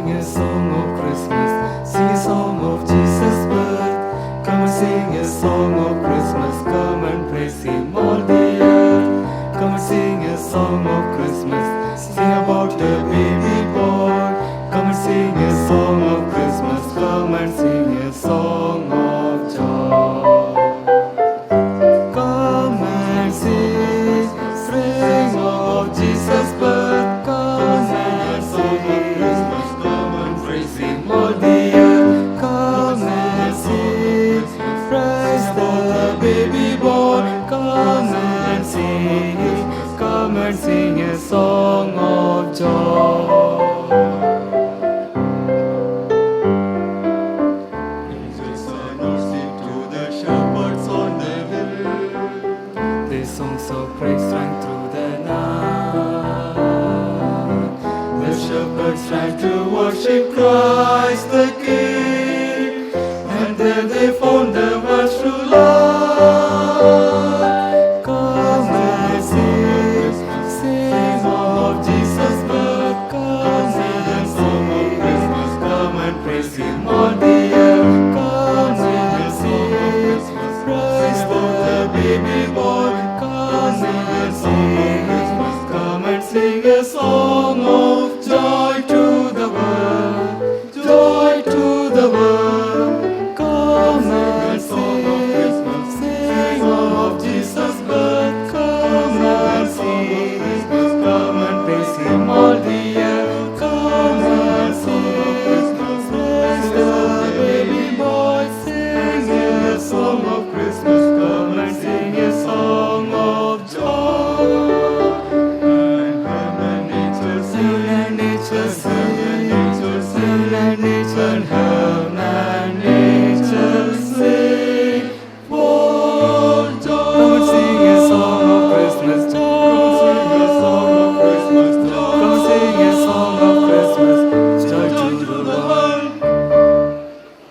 sing a song of Christmas, sing a song of Jesus' birth. Come and sing a song of Christmas, come and praise Him all the earth. Come and sing a song of Christmas, sing about the baby. worship Christ the King, and there they found the world true love. Come and sing, sing of Jesus' birth. Come and sing of Christmas. Come and praise Him all the year. Come and sing, praise for the baby boy. Come and sing, come and sing a song of joy to.